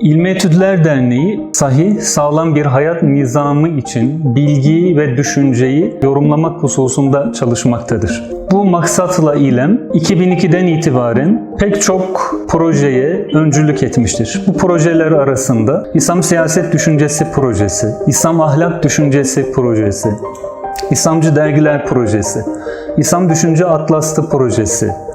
İlmi Etüdler Derneği, sahih, sağlam bir hayat nizamı için bilgiyi ve düşünceyi yorumlamak hususunda çalışmaktadır. Bu maksatla İLEM 2002'den itibaren pek çok projeye öncülük etmiştir. Bu projeler arasında İslam Siyaset Düşüncesi Projesi, İslam Ahlak Düşüncesi Projesi, İslamcı Dergiler Projesi, İslam Düşünce Atlas'ı Projesi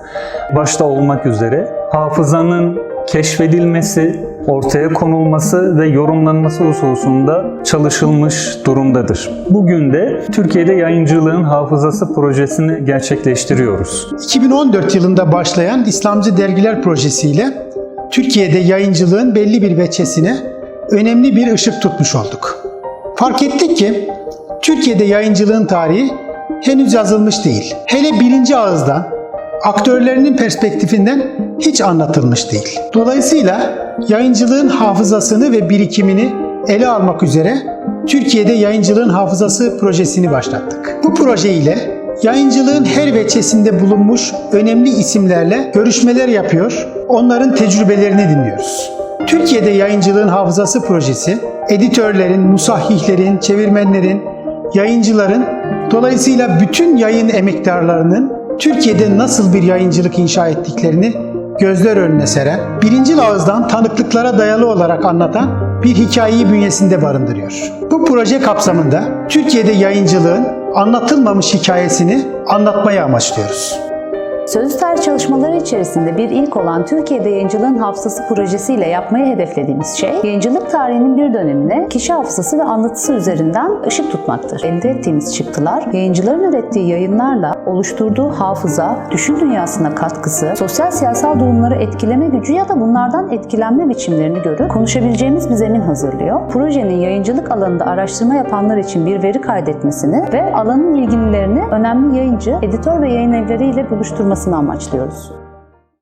başta olmak üzere hafızanın keşfedilmesi, ortaya konulması ve yorumlanması hususunda çalışılmış durumdadır. Bugün de Türkiye'de yayıncılığın hafızası projesini gerçekleştiriyoruz. 2014 yılında başlayan İslamcı Dergiler Projesi'yle Türkiye'de yayıncılığın belli bir veçesine önemli bir ışık tutmuş olduk. Fark ettik ki Türkiye'de yayıncılığın tarihi henüz yazılmış değil. Hele birinci ağızdan, aktörlerinin perspektifinden hiç anlatılmış değil. Dolayısıyla yayıncılığın hafızasını ve birikimini ele almak üzere Türkiye'de Yayıncılığın Hafızası projesini başlattık. Bu proje ile yayıncılığın her veçesinde bulunmuş önemli isimlerle görüşmeler yapıyor, onların tecrübelerini dinliyoruz. Türkiye'de Yayıncılığın Hafızası projesi, editörlerin, musahhihlerin, çevirmenlerin, yayıncıların, dolayısıyla bütün yayın emektarlarının Türkiye'de nasıl bir yayıncılık inşa ettiklerini gözler önüne seren, birinci ağızdan tanıklıklara dayalı olarak anlatan bir hikayeyi bünyesinde barındırıyor. Bu proje kapsamında Türkiye'de yayıncılığın anlatılmamış hikayesini anlatmayı amaçlıyoruz. Sözlü tarih çalışmaları içerisinde bir ilk olan Türkiye'de Yayıncılığın Hafızası projesiyle yapmayı hedeflediğimiz şey, yayıncılık tarihinin bir dönemine kişi hafızası ve anlatısı üzerinden ışık tutmaktır. Elde ettiğimiz çıktılar, yayıncıların ürettiği yayınlarla oluşturduğu hafıza, düşün dünyasına katkısı, sosyal siyasal durumları etkileme gücü ya da bunlardan etkilenme biçimlerini görüp konuşabileceğimiz bir zemin hazırlıyor. Projenin yayıncılık alanında araştırma yapanlar için bir veri kaydetmesini ve alanın ilgililerini önemli yayıncı, editör ve yayın evleriyle buluşturmasını amaçlıyoruz.